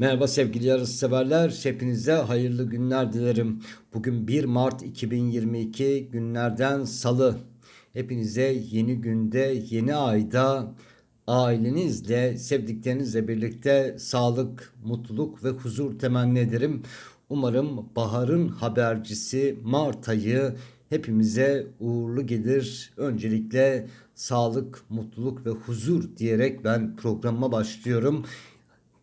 Merhaba sevgili yarış severler. Hepinize hayırlı günler dilerim. Bugün 1 Mart 2022 günlerden salı. Hepinize yeni günde, yeni ayda ailenizle, sevdiklerinizle birlikte sağlık, mutluluk ve huzur temenni ederim. Umarım baharın habercisi Mart ayı hepimize uğurlu gelir. Öncelikle sağlık, mutluluk ve huzur diyerek ben programıma başlıyorum.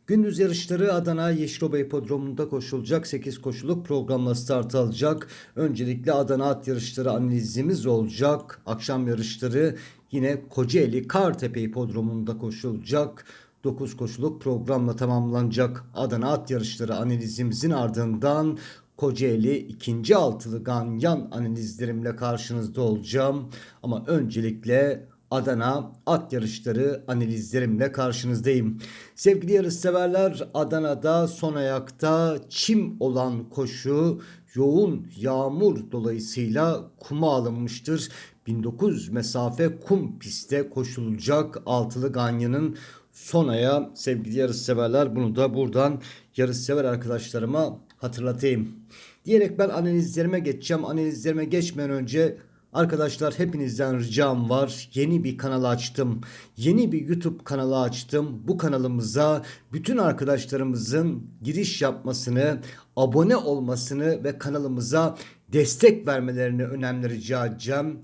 Gündüz yarışları Adana Yeşilova Hipodromu'nda koşulacak 8 koşuluk programla start alacak. Öncelikle Adana at yarışları analizimiz olacak. Akşam yarışları yine Kocaeli Kartepe Hipodromu'nda koşulacak. 9 koşuluk programla tamamlanacak Adana at yarışları analizimizin ardından Kocaeli ikinci altılı ganyan analizlerimle karşınızda olacağım. Ama öncelikle Adana at yarışları analizlerimle karşınızdayım. Sevgili yarışseverler Adana'da son ayakta çim olan koşu yoğun yağmur dolayısıyla kuma alınmıştır. 1900 mesafe kum pistte koşulacak altılı ganyanın son aya sevgili yarışseverler bunu da buradan yarışsever arkadaşlarıma hatırlatayım. Diyerek ben analizlerime geçeceğim. Analizlerime geçmeden önce Arkadaşlar hepinizden ricam var. Yeni bir kanal açtım. Yeni bir YouTube kanalı açtım. Bu kanalımıza bütün arkadaşlarımızın giriş yapmasını, abone olmasını ve kanalımıza destek vermelerini önemli rica edeceğim.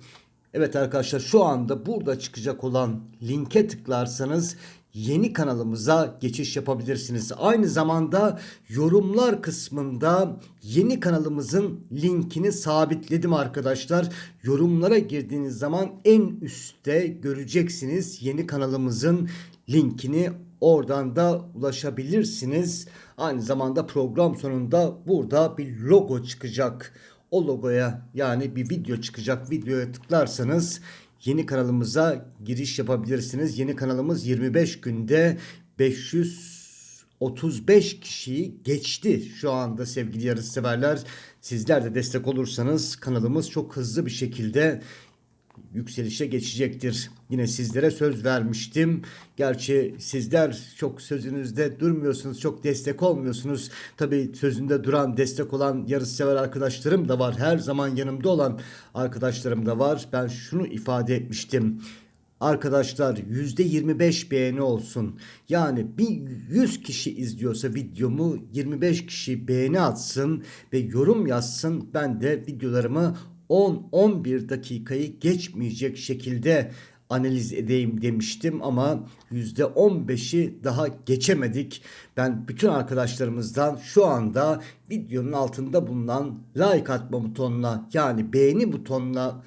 Evet arkadaşlar şu anda burada çıkacak olan linke tıklarsanız yeni kanalımıza geçiş yapabilirsiniz. Aynı zamanda yorumlar kısmında yeni kanalımızın linkini sabitledim arkadaşlar. Yorumlara girdiğiniz zaman en üstte göreceksiniz yeni kanalımızın linkini. Oradan da ulaşabilirsiniz. Aynı zamanda program sonunda burada bir logo çıkacak. O logoya yani bir video çıkacak. Videoya tıklarsanız yeni kanalımıza giriş yapabilirsiniz. Yeni kanalımız 25 günde 535 kişiyi geçti şu anda sevgili yarışseverler. Sizler de destek olursanız kanalımız çok hızlı bir şekilde yükselişe geçecektir. Yine sizlere söz vermiştim. Gerçi sizler çok sözünüzde durmuyorsunuz, çok destek olmuyorsunuz. Tabii sözünde duran, destek olan yarışsever arkadaşlarım da var. Her zaman yanımda olan arkadaşlarım da var. Ben şunu ifade etmiştim. Arkadaşlar %25 beğeni olsun. Yani bir 100 kişi izliyorsa videomu 25 kişi beğeni atsın ve yorum yazsın. Ben de videolarımı 10-11 dakikayı geçmeyecek şekilde analiz edeyim demiştim ama %15'i daha geçemedik. Ben bütün arkadaşlarımızdan şu anda videonun altında bulunan like atma butonuna yani beğeni butonuna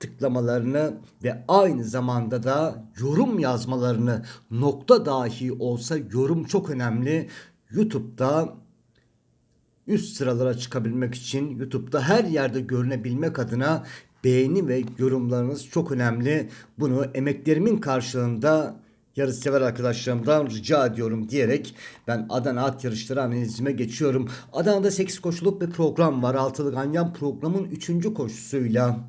tıklamalarını ve aynı zamanda da yorum yazmalarını nokta dahi olsa yorum çok önemli. YouTube'da üst sıralara çıkabilmek için YouTube'da her yerde görünebilmek adına beğeni ve yorumlarınız çok önemli. Bunu emeklerimin karşılığında yarışsever arkadaşlarımdan rica ediyorum diyerek ben Adana at yarışları analizime geçiyorum. Adana'da 8 koşuluk bir program var. Altılı Ganyan programın 3. koşusuyla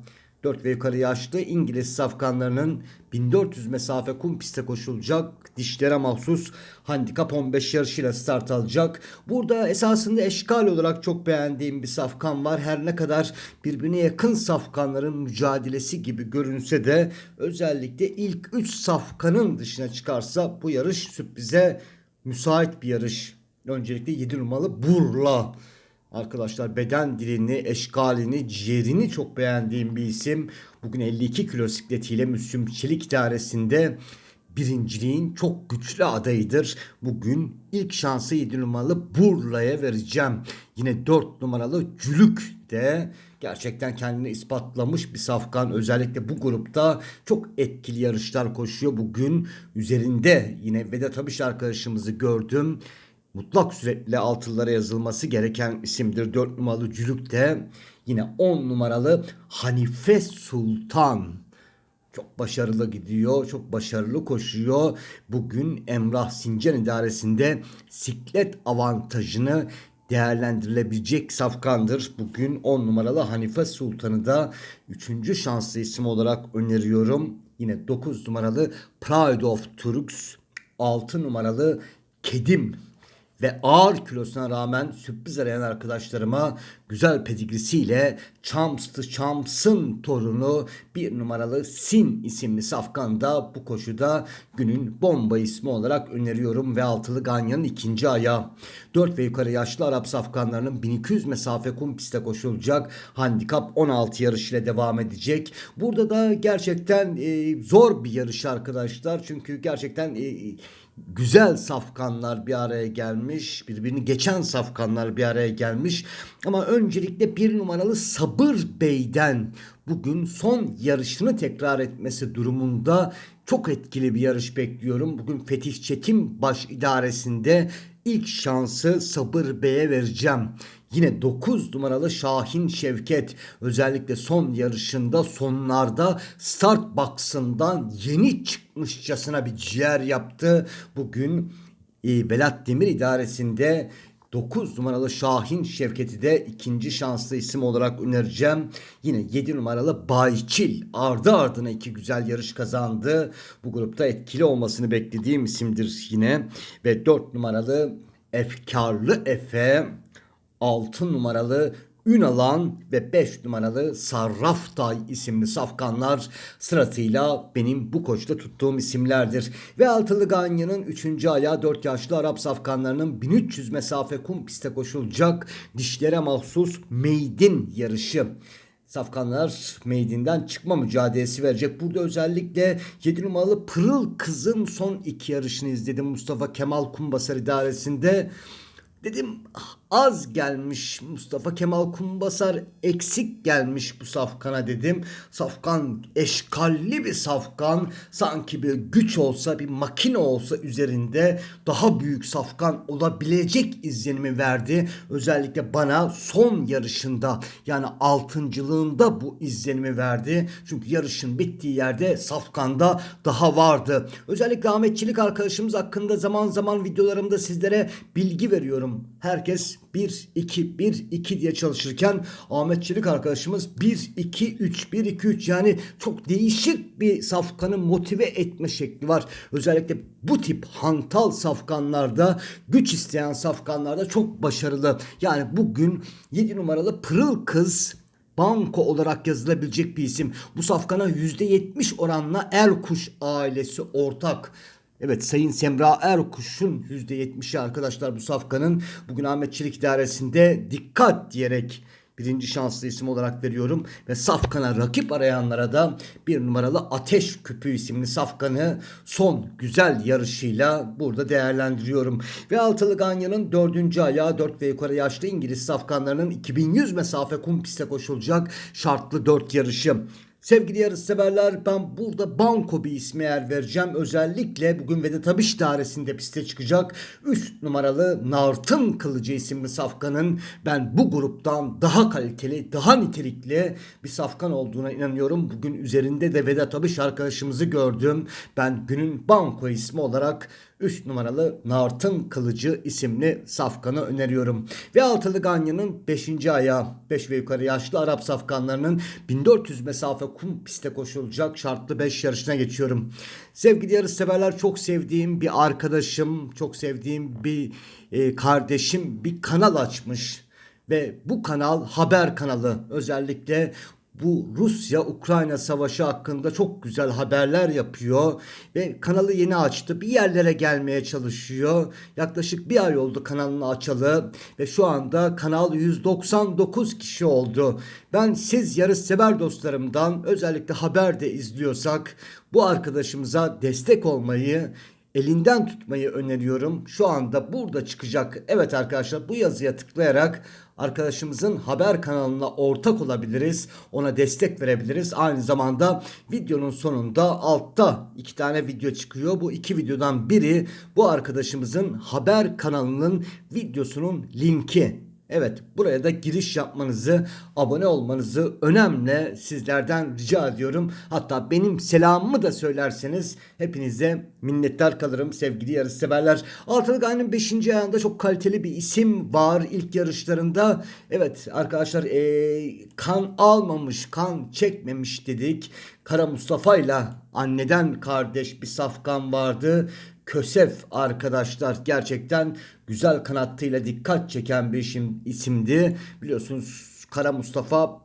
4 ve yukarı yaşlı İngiliz safkanlarının 1400 mesafe kum piste koşulacak dişlere mahsus handikap 15 yarışıyla start alacak. Burada esasında eşkal olarak çok beğendiğim bir safkan var. Her ne kadar birbirine yakın safkanların mücadelesi gibi görünse de özellikle ilk 3 safkanın dışına çıkarsa bu yarış sürprize müsait bir yarış. Öncelikle 7 numaralı Burla. Arkadaşlar beden dilini, eşkalini, ciğerini çok beğendiğim bir isim. Bugün 52 kilo sikletiyle Müslüm Çelik idaresinde birinciliğin çok güçlü adayıdır. Bugün ilk şansı 7 numaralı Burla'ya vereceğim. Yine 4 numaralı Cülük de gerçekten kendini ispatlamış bir safkan. Özellikle bu grupta çok etkili yarışlar koşuyor. Bugün üzerinde yine Vedat Abiş arkadaşımızı gördüm mutlak suretle altıllara yazılması gereken isimdir. 4 numaralı Cülük de yine 10 numaralı Hanife Sultan. Çok başarılı gidiyor, çok başarılı koşuyor. Bugün Emrah Sincan idaresinde siklet avantajını değerlendirilebilecek safkandır. Bugün 10 numaralı Hanife Sultan'ı da 3. şanslı isim olarak öneriyorum. Yine 9 numaralı Pride of Turks, 6 numaralı Kedim ve ağır kilosuna rağmen sürpriz arayan arkadaşlarıma güzel pedigrisiyle Champs Champs'ın torunu bir numaralı Sin isimli safkanda bu koşuda günün bomba ismi olarak öneriyorum ve altılı Ganyan'ın ikinci ayağı. 4 ve yukarı yaşlı Arap safkanlarının 1200 mesafe kum pistte koşulacak. Handikap 16 yarış ile devam edecek. Burada da gerçekten e, zor bir yarış arkadaşlar. Çünkü gerçekten e, güzel safkanlar bir araya gelmiş. Birbirini geçen safkanlar bir araya gelmiş. Ama öncelikle bir numaralı Sabır Bey'den bugün son yarışını tekrar etmesi durumunda çok etkili bir yarış bekliyorum. Bugün Fetih Çetin baş idaresinde ilk şansı Sabır Bey'e vereceğim. Yine 9 numaralı Şahin Şevket özellikle son yarışında sonlarda start box'ından yeni çıkmışçasına bir ciğer yaptı. Bugün e, Velat Demir idaresinde 9 numaralı Şahin Şevket'i de ikinci şanslı isim olarak önereceğim. Yine 7 numaralı Bayçil ardı ardına iki güzel yarış kazandı. Bu grupta etkili olmasını beklediğim isimdir yine. Ve 4 numaralı Efkarlı Efe 6 numaralı Ünalan ve 5 numaralı Sarraftay isimli safkanlar sırasıyla benim bu koçta tuttuğum isimlerdir. Ve Altılı Ganyan'ın 3. ayağı 4 yaşlı Arap safkanlarının 1300 mesafe kum piste koşulacak dişlere mahsus meydin yarışı. Safkanlar meydinden çıkma mücadelesi verecek. Burada özellikle 7 numaralı Pırıl Kız'ın son iki yarışını izledim Mustafa Kemal Kumbasar idaresinde. Dedim az gelmiş Mustafa Kemal Kumbasar eksik gelmiş bu safkana dedim. Safkan eşkalli bir safkan sanki bir güç olsa bir makine olsa üzerinde daha büyük safkan olabilecek izlenimi verdi. Özellikle bana son yarışında yani altıncılığında bu izlenimi verdi. Çünkü yarışın bittiği yerde safkanda daha vardı. Özellikle Ahmetçilik arkadaşımız hakkında zaman zaman videolarımda sizlere bilgi veriyorum. Herkes 1 2 1 2 diye çalışırken Ahmet Çelik arkadaşımız 1 2 3 1 2 3 yani çok değişik bir safkanı motive etme şekli var. Özellikle bu tip hantal safkanlarda güç isteyen safkanlarda çok başarılı. Yani bugün 7 numaralı Pırıl Kız banko olarak yazılabilecek bir isim. Bu safkana %70 oranla Erkuş ailesi ortak. Evet Sayın Semra Erkuş'un %70'i arkadaşlar bu safkanın bugün Ahmet Çelik idaresinde dikkat diyerek birinci şanslı isim olarak veriyorum. Ve Safkan'a rakip arayanlara da bir numaralı Ateş Küpü isimli Safkan'ı son güzel yarışıyla burada değerlendiriyorum. Ve Altılı Ganyan'ın dördüncü ayağı 4 ve yukarı yaşlı İngiliz Safkanlarının 2100 mesafe kum piste koşulacak şartlı 4 yarışı. Sevgili yarışseverler ben burada banko bir ismi yer vereceğim. Özellikle bugün Vedat Abiş dairesinde piste çıkacak 3 numaralı Nartın Kılıcı isimli safkanın ben bu gruptan daha kaliteli, daha nitelikli bir safkan olduğuna inanıyorum. Bugün üzerinde de Vedat Abiş arkadaşımızı gördüm. Ben günün banko ismi olarak 3 numaralı Nartın Kılıcı isimli safkanı öneriyorum. Ve altılı Ganyan'ın 5. ayağı 5 ve yukarı yaşlı Arap safkanlarının 1400 mesafe kum piste koşulacak şartlı 5 yarışına geçiyorum. Sevgili yarışseverler çok sevdiğim bir arkadaşım, çok sevdiğim bir e, kardeşim bir kanal açmış ve bu kanal haber kanalı özellikle bu Rusya-Ukrayna savaşı hakkında çok güzel haberler yapıyor ve kanalı yeni açtı. Bir yerlere gelmeye çalışıyor. Yaklaşık bir ay oldu kanalını açalı ve şu anda kanal 199 kişi oldu. Ben siz yarış sever dostlarımdan özellikle haber de izliyorsak bu arkadaşımıza destek olmayı elinden tutmayı öneriyorum. Şu anda burada çıkacak. Evet arkadaşlar bu yazıya tıklayarak arkadaşımızın haber kanalına ortak olabiliriz. Ona destek verebiliriz. Aynı zamanda videonun sonunda altta iki tane video çıkıyor. Bu iki videodan biri bu arkadaşımızın haber kanalının videosunun linki. Evet buraya da giriş yapmanızı, abone olmanızı önemli sizlerden rica ediyorum. Hatta benim selamımı da söylerseniz hepinize minnettar kalırım sevgili yarışseverler. Altılı Gayn'ın 5. ayağında çok kaliteli bir isim var ilk yarışlarında. Evet arkadaşlar ee, kan almamış, kan çekmemiş dedik. Kara Mustafa ile anneden kardeş bir safkan vardı. Kösef arkadaşlar gerçekten güzel kanattıyla dikkat çeken bir isim, isimdi. Biliyorsunuz Kara Mustafa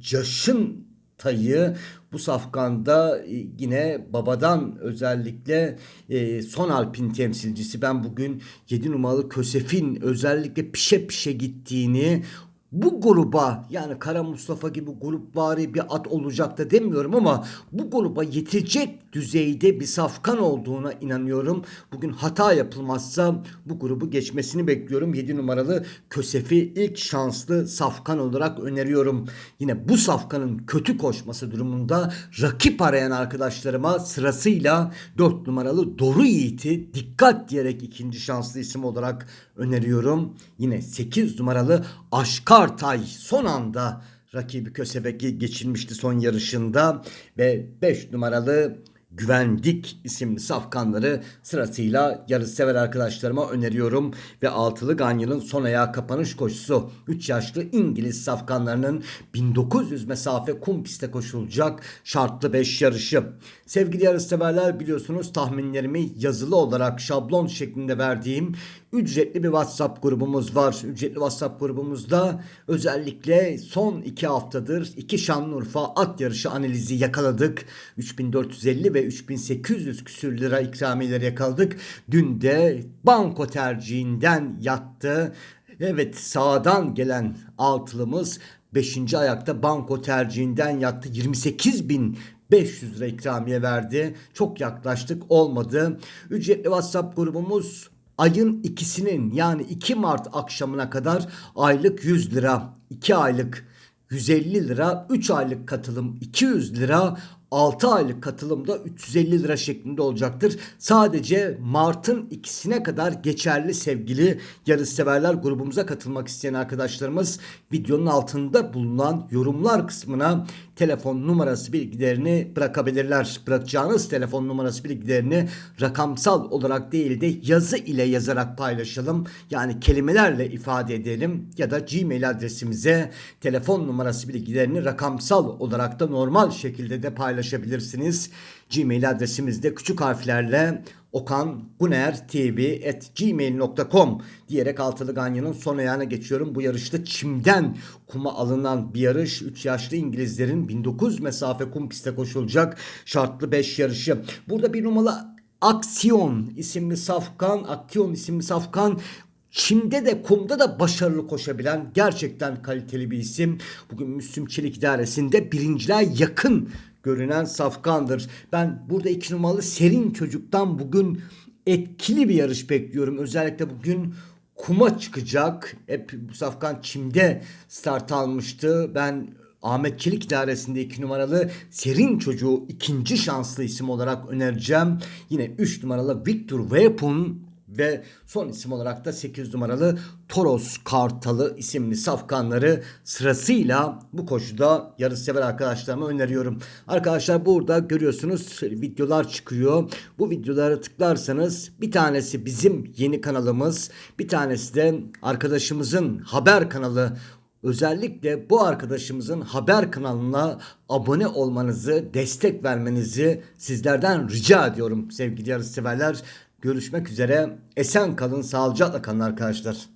Caş'ın tayı bu safkanda e, yine babadan özellikle e, son alpin temsilcisi. Ben bugün 7 numaralı Kösef'in özellikle pişe pişe gittiğini bu gruba yani Kara Mustafa gibi grup bari bir at olacak da demiyorum ama bu gruba yetecek düzeyde bir safkan olduğuna inanıyorum. Bugün hata yapılmazsa bu grubu geçmesini bekliyorum. 7 numaralı Kösef'i ilk şanslı safkan olarak öneriyorum. Yine bu safkanın kötü koşması durumunda rakip arayan arkadaşlarıma sırasıyla 4 numaralı Doru Yiğit'i dikkat diyerek ikinci şanslı isim olarak öneriyorum. Yine 8 numaralı Aşkartay son anda rakibi Kösebek'i geçirmişti son yarışında ve 5 numaralı Güvendik isimli safkanları sırasıyla yarışsever arkadaşlarıma öneriyorum. Ve altılı Ganyan'ın son ayağı kapanış koşusu 3 yaşlı İngiliz safkanlarının 1900 mesafe kum pistte koşulacak şartlı 5 yarışı. Sevgili yarışseverler biliyorsunuz tahminlerimi yazılı olarak şablon şeklinde verdiğim ücretli bir WhatsApp grubumuz var. Ücretli WhatsApp grubumuzda özellikle son 2 haftadır 2 Şanlıurfa at yarışı analizi yakaladık. 3450 ve 3800 küsür lira ikramiyeleri yakaladık. Dün de banko tercihinden yattı. Evet sağdan gelen altılımız 5. ayakta banko tercihinden yattı. 28 bin 500 lira ikramiye verdi. Çok yaklaştık olmadı. Ücretli WhatsApp grubumuz ayın ikisinin yani 2 Mart akşamına kadar aylık 100 lira, 2 aylık 150 lira, 3 aylık katılım 200 lira, 6 aylık katılım da 350 lira şeklinde olacaktır. Sadece Mart'ın ikisine kadar geçerli sevgili yarışseverler grubumuza katılmak isteyen arkadaşlarımız videonun altında bulunan yorumlar kısmına telefon numarası bilgilerini bırakabilirler. Bırakacağınız telefon numarası bilgilerini rakamsal olarak değil de yazı ile yazarak paylaşalım. Yani kelimelerle ifade edelim ya da Gmail adresimize telefon numarası bilgilerini rakamsal olarak da normal şekilde de paylaşabilirsiniz. Gmail adresimizde küçük harflerle okangunertv.gmail.com diyerek Altılı Ganyan'ın son ayağına geçiyorum. Bu yarışta çimden kuma alınan bir yarış. 3 yaşlı İngilizlerin 1900 mesafe kum pistte koşulacak şartlı 5 yarışı. Burada bir numaralı Aksiyon isimli safkan, Aksiyon isimli safkan Çim'de de kumda da başarılı koşabilen gerçekten kaliteli bir isim. Bugün Müslüm Çelik idaresinde birinciliğe yakın görünen safkandır. Ben burada iki numaralı Serin Çocuk'tan bugün etkili bir yarış bekliyorum. Özellikle bugün kuma çıkacak. Hep safkan Çim'de start almıştı. Ben Ahmet Çelik idaresinde 2 numaralı Serin Çocuğu ikinci şanslı isim olarak önereceğim. Yine 3 numaralı Victor Weapon ve son isim olarak da 8 numaralı Toros Kartalı isimli safkanları sırasıyla bu koşuda yarışsever arkadaşlarıma öneriyorum. Arkadaşlar burada görüyorsunuz videolar çıkıyor. Bu videolara tıklarsanız bir tanesi bizim yeni kanalımız, bir tanesi de arkadaşımızın haber kanalı Özellikle bu arkadaşımızın haber kanalına abone olmanızı, destek vermenizi sizlerden rica ediyorum sevgili yarışseverler. Görüşmek üzere. Esen kalın, sağlıcakla kalın arkadaşlar.